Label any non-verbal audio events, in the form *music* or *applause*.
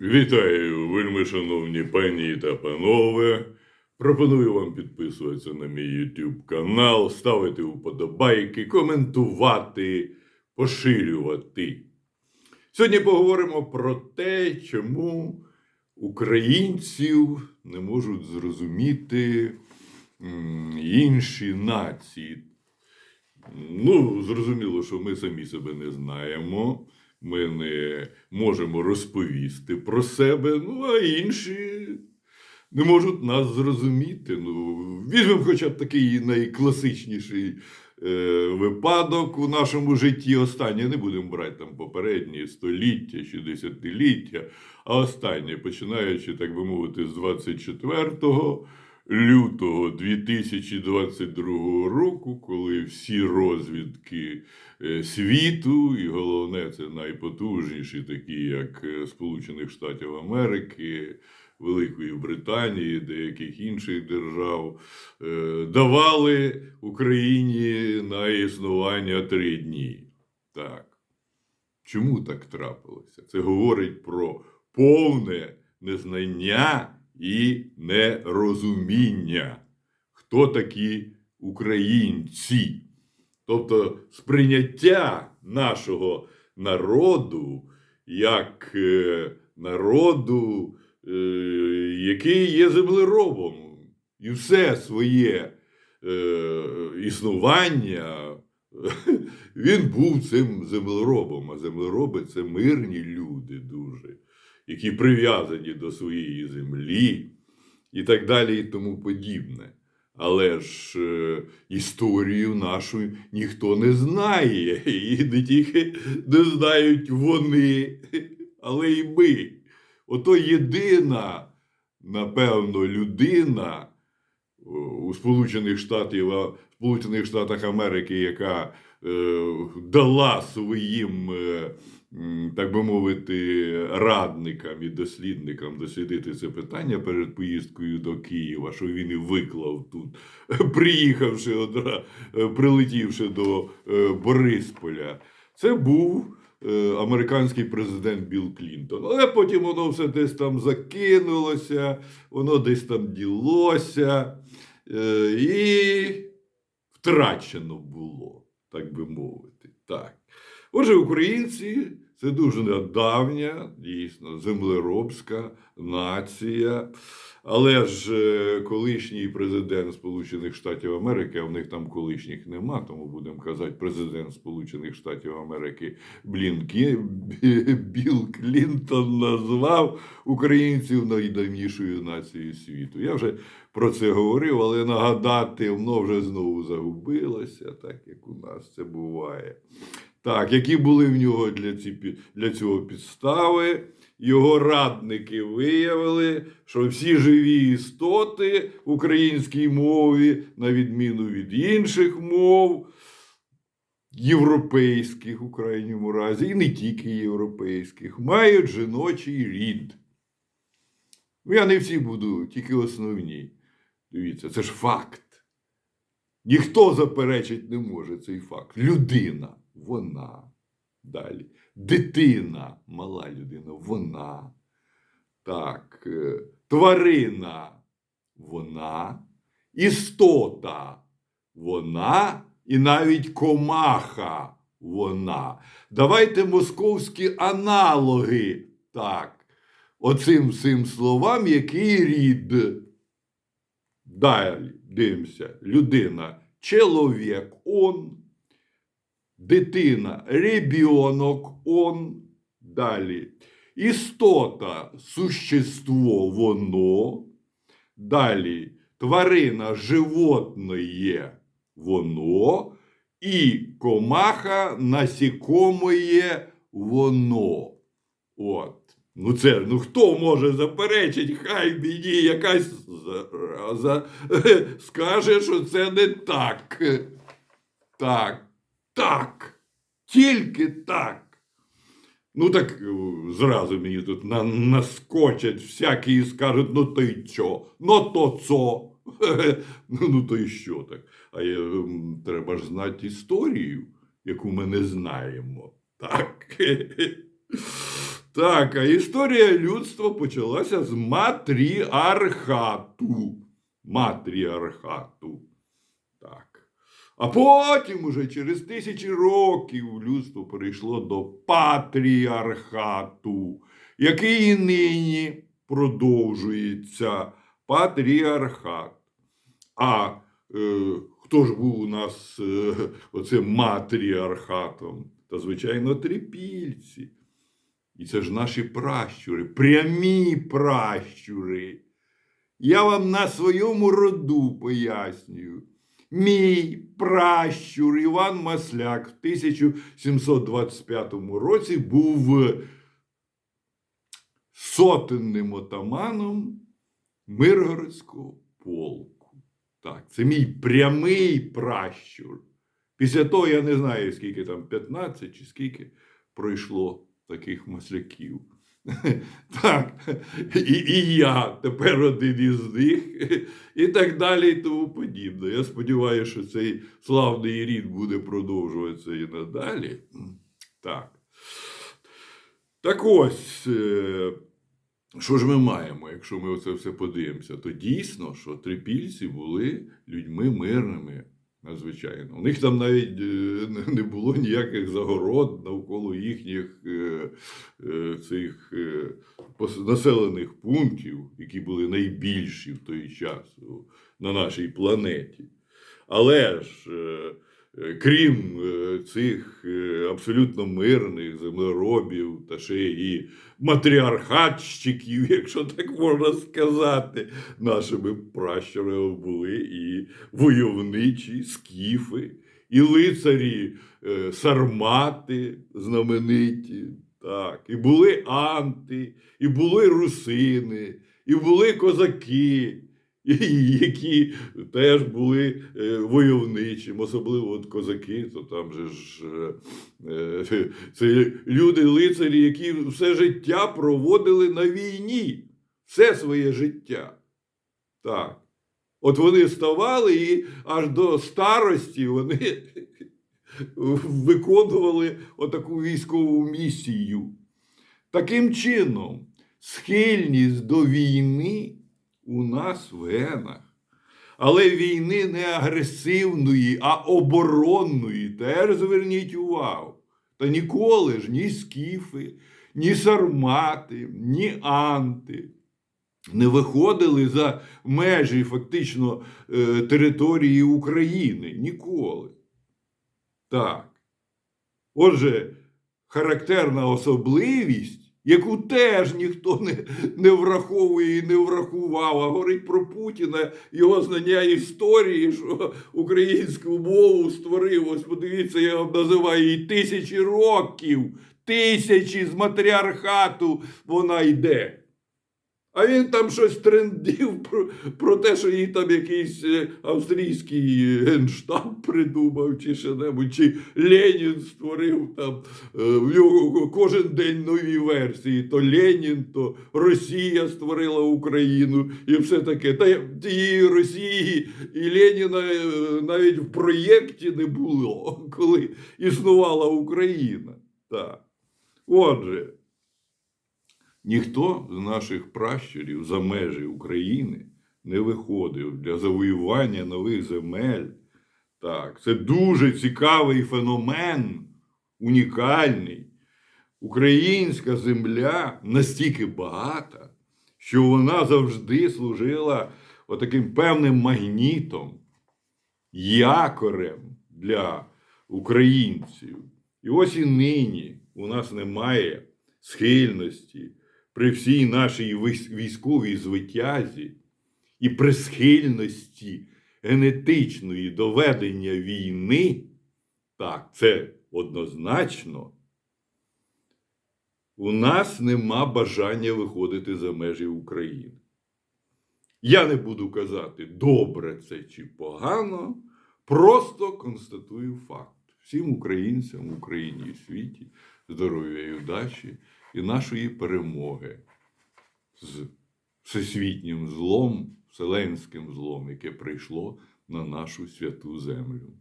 Вітаю, вельми шановні пані та панове. Пропоную вам підписуватися на мій YouTube канал, ставити вподобайки, коментувати, поширювати. Сьогодні поговоримо про те, чому українців не можуть зрозуміти інші нації. Ну, зрозуміло, що ми самі себе не знаємо. Ми не можемо розповісти про себе, ну а інші не можуть нас зрозуміти. Ну, візьмемо хоча б такий найкласичніший е, випадок у нашому житті. Останнє не будемо брати там попередні століття чи десятиліття, а останнє, починаючи, так би мовити, з 24 лютого 2022 року, коли всі розвідки е, світу, і головне, це найпотужніші, такі як е, Сполучених Штатів Америки, Великої Британії, деяких інших держав, е, давали Україні на існування три дні. Так. Чому так трапилося? Це говорить про повне незнання і нерозуміння, хто такі українці. Тобто сприйняття нашого народу як е, народу, е, який є землеробом, і все своє е, існування *laughs* він був цим землеробом. А землероби це мирні люди дуже, які прив'язані до своєї землі і так далі, і тому подібне. Але ж е, історію нашу ніхто не знає, і не тільки не знають вони, але й ми. Ото єдина, напевно, людина у Сполучених Штатів, а- Сполучених Штатах Америки, яка е, дала своїм, е, так би мовити, радникам і дослідникам дослідити це питання перед поїздкою до Києва, що він і виклав тут, *laughs* приїхавши одра, е, прилетівши до е, Борисполя. Це був е, американський президент Білл Клінтон. Але потім воно все десь там закинулося, воно десь там ділося. Е, і втрачено було, так би мовити. Так. Отже, українці це дуже давня, дійсно, землеробська нація. Але ж е, колишній президент Сполучених Штатів Америки, а в них там колишніх нема, тому будемо казати, президент Сполучених Штатів Америки Блінкі, Білл Клінтон назвав українців найдавнішою нацією світу. Я вже про це говорив, але нагадати воно вже знову загубилося, так як у нас це буває. Так, які були в нього для, ці, для цього підстави? Його радники виявили, що всі живі істоти в українській мові, на відміну від інших мов, європейських у крайньому разі, і не тільки європейських, мають жіночий рід. Ну, я не всі буду, тільки основні. Дивіться, це ж факт. Ніхто заперечить не може цей факт. Людина, вона. Далі. Дитина, мала людина, вона. Так. е, Тварина, вона. Істота, вона. І навіть комаха, вона. Давайте московські аналоги. Так. Оцим всім словам, який рід. Далі дивимося. Людина чоловік он, дитина ребенок он. Далі. Істота существо воно. Далі тварина животное воно. І комаха насікомоє воно. От. Ну це, ну хто може заперечить, хай мені якась зараза *laughs* скаже, що це не так. Так, так, тільки так. Ну так е, зразу мені тут на, наскочать всякі і скажуть, ну то й чо, ну то цо. *laughs* Ну, ну то й що так? А я, ем, треба ж знати історію, яку ми не знаємо. Так. *laughs* Так, а історія людства почалася з матріархату. Матріархату. А потім, уже через тисячі років, людство перейшло до патріархату, який і нині продовжується патріархат. А е, хто ж був у нас е, оцим матріархатом? Та, звичайно, трипільці. І це ж наші пращури, прямі пращури. Я вам на своєму роду пояснюю. Мій пращур Іван Масляк в 1725 році був сотенним отаманом Миргородського полку. Так, це мій прямий пращур. Після того я не знаю, скільки там 15 чи скільки пройшло таких масляків. Так, і, і я тепер один із них, і так далі, і тому подібне. Я сподіваюся, що цей славний рід буде продовжуватися і надалі. Так. Так ось, е, що ж ми маємо, якщо ми оце все подивимося, то дійсно, що трипільці були людьми мирними. Надзвичайно. У них там навіть е, не було ніяких загород навколо їхніх е, е, цих населених пунктів, які були найбільші в той час на нашій планеті. Але ж, крім е, цих е, абсолютно мирних землеробів та ще і матріархатщиків, *laughs* якщо так можна сказати, нашими пращурами були і войовничі скіфи, і лицарі е, сармати знамениті, так, і були анти, і були русини, і були козаки, *laughs* які теж були е, войовничим, особливо от козаки, то там же ж е, е, *laughs* це люди лицарі, які все життя проводили на війні, все своє життя. Так. От вони вставали і аж до старості вони *laughs* виконували отаку військову місію. Таким чином, схильність до війни у нас в генах. Але війни не агресивної, а оборонної. Теж зверніть увагу. Та ніколи ж ні скіфи, ні сармати, ні анти не виходили за межі фактично е, території України. Ніколи. Так. Отже, характерна особливість, яку теж ніхто не, не враховує і не врахував, а говорить про Путіна, його знання історії, що українську мову створив. Ось подивіться, я називаю її тисячі років, тисячі з матріархату вона йде. А він там щось трендів про, про те, що їй там якийсь е, австрійський генштаб придумав, чи що-небудь, чи Ленін створив там е, в нього кожен день нові версії. То Ленін, то Росія створила Україну і все таке. Та тієї Росії і Леніна е, навіть в проєкті не було, *laughs* коли існувала Україна. Так. Отже. Ніхто з наших пращурів за межі України не виходив для завоювання нових земель. Так, це дуже цікавий феномен, унікальний. Українська земля настільки багата, що вона завжди служила отаким певним магнітом, якорем для українців. І ось і нині у нас немає схильності при всій нашій військовій звитязі і при схильності генетичної доведення війни, так, це однозначно, у нас нема бажання виходити за межі України. Я не буду казати, добре це чи погано, просто констатую факт. Всім українцям в Україні і світі здоров'я і удачі і нашої перемоги з всесвітнім злом, вселенським злом, яке прийшло на нашу святу землю.